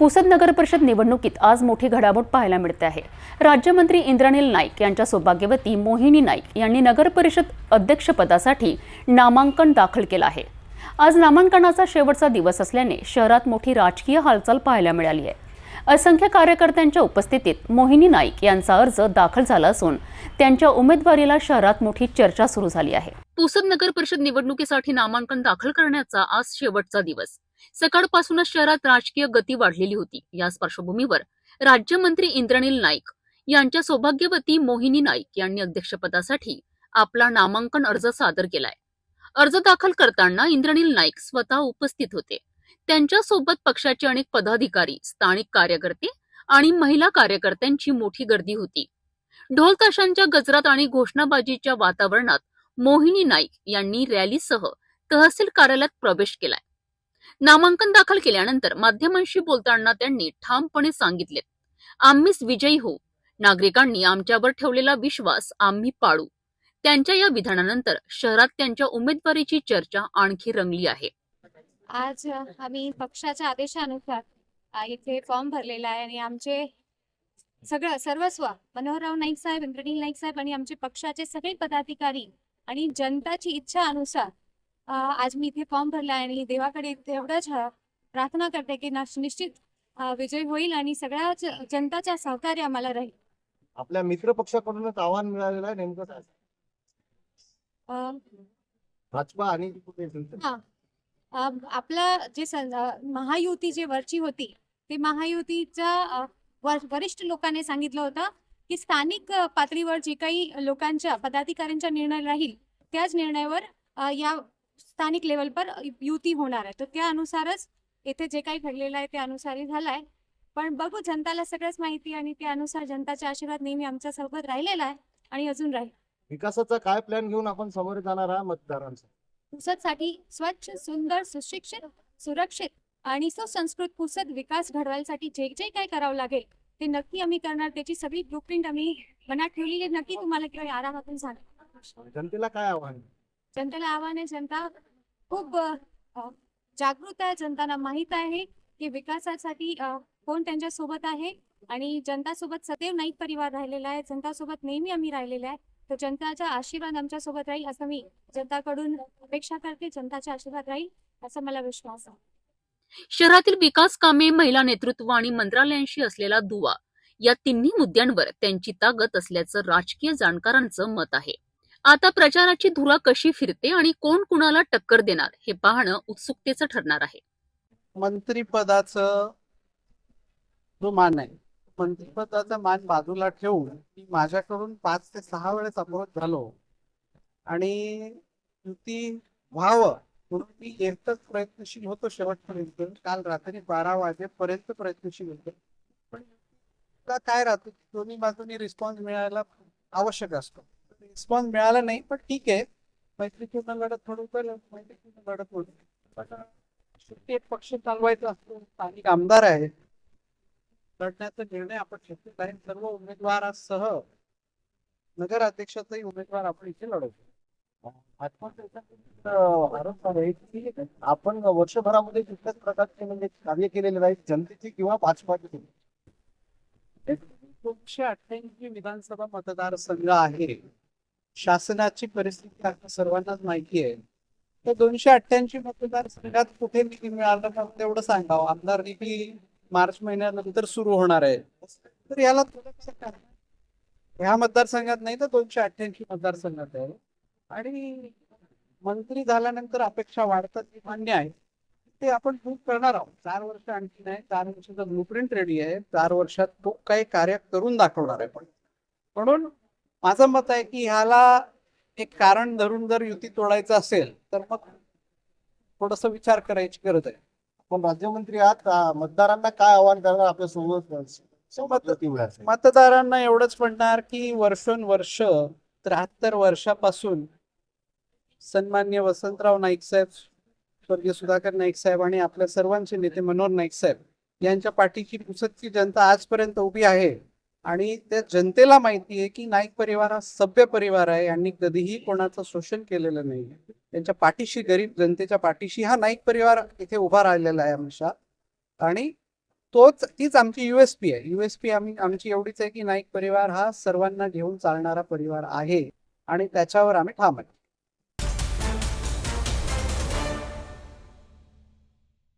पुसद नगर परिषद निवडणुकीत आज मोठी घडामोड पाहायला मिळते आहे. राज्यमंत्री इंद्रनील नाईक यांच्या सौभाग्यवती मोहिनी नाईक यांनी नगर परिषद अध्यक्षपदासाठी नामांकन दाखल केलं आहे. आज नामांकनाचा शेवटचा दिवस असल्याने शहरात मोठी राजकीय हालचाल पाहायला मिळाली आहे. असंख्य कार्यकर्त्यांच्या उपस्थितीत मोहिनी नाईक यांचा अर्ज दाखल झाला असून त्यांच्या उमेदवारीला शहरात मोठी चर्चा सुरू झाली आहे. पुसद नगर परिषद निवडणुकीसाठी नामांकन दाखल करण्याचा आज शेवटचा दिवस. सकाळपासूनच शहरात राजकीय गती वाढलेली होती. याच पार्श्वभूमीवर राज्यमंत्री इंद्रनील नाईक यांच्या सौभाग्यवती मोहिनी नाईक यांनी अध्यक्षपदासाठी आपला नामांकन अर्ज सादर केलाय. अर्ज दाखल करताना इंद्रनील नाईक स्वतः उपस्थित होते. त्यांच्यासोबत पक्षाचे अनेक पदाधिकारी स्थानिक कार्यकर्ते आणि महिला कार्यकर्त्यांची मोठी गर्दी होती. ढोल ताशांच्या गजरात आणि घोषणाबाजीच्या वातावरणात मोहिनी नाईक यांनी रॅलीसह तहसील कार्यालयात प्रवेश केलाय. नामांकन दाखल केल्यानंतर माध्यमांशी बोलताना त्यांनी ठामपणे सांगितले आम्हीच विजयी होऊ. नागरिकांनी आमच्यावर ठेवलेला विश्वास आम्ही पाळू. त्यांच्या या विधानानंतर शहरात त्यांच्या उमेदवारीची चर्चा आणखी रंगली आहे. आज आम्ही पक्षाच्या आदेशानुसार इथे फॉर्म भरलेला आहे आणि आमचे सगळं सर्वस्व मनोहरराव नाईक साहेब इंद्रनील नाईक साहेब आणि आमचे पक्षाचे सगळे पदाधिकारी आणि जनताची इच्छा अनुसार आज मी इथे फॉर्म भरला आणि देवाकडे तेवढंच प्रार्थना करते की ना- निश्चित अ, विजय होईल आणि सगळ्या जनताच्या सहकार्य आम्हाला राहील. आपल्या मित्र पक्षाकडूनच आव्हान मिळालेलं आहे नेमकं काय? भाजपा आणि आपला जे महायुती जे वरची होती ते महायुतीच्या वरिष्ठ लोकांनी सांगितलं होतं की स्थानिक पातळीवर जे काही लोकांच्या पदाधिकाऱ्यांचा निर्णय राहील त्याच निर्णयावर या स्थानिक लेवलवर युती होणार आहे. तर त्यानुसारच येथे जे काही घडलेलं आहे त्यानुसारही झालंय. पण बघू जनताला सगळंच माहिती आणि त्यानुसार जनताचा आशीर्वाद नेहमी आमच्यासोबत राहिलेला आहे आणि अजून राहील. विकासाचा काय प्लॅन घेऊन आपण समोर जाणार आहात मतदारांचा? पुसदसाठी स्वच्छ सुंदर सुशिक्षित सुरक्षित आणि सुसंस्कृत पुसद विकास घडवायसाठी जे जे काय करावं लागेल ते नक्की आम्ही करणार. त्याची सगळी ब्लूप्रिंट आम्ही मनात ठेवलेली. नक्की तुम्हाला किंवा आरामातून सांग जनतेला काय आव्हान? जनतेला आव्हान आहे जनता खूप जागृत आहे जनताला माहीत आहे की विकासासाठी कोण त्यांच्यासोबत आहे आणि जनता सोबत सदैव नाईक परिवार राहिलेला आहे जनता सोबत नेहमी आम्ही राहिलेला आहे. तर जनताचा आशीर्वाद आमच्यासोबत राहील असं मी जनताकडून अपेक्षा करते जनताचा आशीर्वाद राहील असा मला विश्वास आहे. शहरातील विकास कामे महिला नेतृत्व आणि मंत्रालयांशी असलेला दुवा या तिन्ही मुद्द्यांवर त्यांची ताकद असल्याचं राजकीय जाणकारांचं मत आहे. आता प्रचाराची धुरा कशी फिरते आणि कोण कुणाला टक्कर देणार हे पाहणं उत्सुकतेचं ठरणार आहे. मंत्रीपदाच जो मान आहे मंत्रिपदाचा मान बाजूला ठेवून मी माझ्याकडून पाच ते सहा वेळेस अप्रोच झालो. आणि युती व्हावं म्हणून मी एकच प्रयत्नशील होतो शेवटपर्यंत. काल रात्री बारा वाजेपर्यंत प्रयत्नशील होतो. पण काय राहतो? दोन्ही बाजूनी रिस्पॉन्स मिळायला आवश्यक असतो. रिस्पॉन्स मिळाला नाही पण ठीक आहे. मैत्रीपूर्ण लढत थोडं मैत्री मैत्रीपूर्ण लढत होती. पण शेवटी एक पक्ष चालवायचा असतो. स्थानिक आमदार आहे. लढण्याचा निर्णय आपण घेतलेला आहे सर्व उमेदवारासह नगर अध्यक्षाचाही उमेदवार आपण इथे लढवतो. आपण वर्षभरामध्ये कुठल्याच प्रकारचे म्हणजे कार्य केलेले नाही जनतेचे किंवा भाजपाचे. दोनशे अठ्ठ्याऐंशी विधानसभा मतदारसंघ आहे. शासनाची परिस्थिती आता सर्वांनाच माहिती आहे. तर दोनशे अठ्ठ्याऐंशी मतदारसंघात कुठे निधी मिळाला का तेवढं सांगावं. आमदार निधी मार्च महिन्यानंतर सुरू होणार आहे. तर याला ह्या मतदारसंघात नाही तर दोनशे अठ्ठ्याऐंशी मतदारसंघात आहे. आणि मंत्री झाल्यानंतर अपेक्षा वाढतात हे मान्य आहे. ते आपण खूप करणार आहोत. चार वर्ष आणखी नाही चार वर्षाचा ब्लूप्रिंट रेडी आहे. चार वर्षात तो काही कार्य करून दाखवणार आहे. पण म्हणून माझं मत आहे की ह्याला एक कारण धरून जर युती तोडायचं असेल तर मग थोडस विचार करायची गरज आहे. आपण राज्यमंत्री आहात मतदारांना काय आव्हान करणार आपल्यासोबत मतदारांना एवढंच म्हणणार की वर्षोनवर्ष त्र्याहत्तर वर्षापासून सन्मान्य वसंतराव नाईक साहेब स्वर्गीय सुधाकर नाईक साहेब आणि आपल्या सर्वांचे नेते मनोहर नाईक साहेब यांच्या पाठीची पुसदची जनता आजपर्यंत उभी आहे. आणि त्या जनतेला माहिती आहे की नाईक परिवार हा सभ्य परिवार आहे यांनी कधीही कोणाचं शोषण केलेलं नाही त्यांच्या पाठीशी गरीब जनतेच्या पाठीशी हा नाईक परिवार इथे उभा राहिलेला आहे हमेशा आणि तोच तीच आमची युएसपी आहे. युएसपी आम्ही आमची एवढीच आहे की नाईक परिवार हा सर्वांना घेऊन चालणारा परिवार आहे. आणि त्याच्यावर आम्ही ठाम आहे.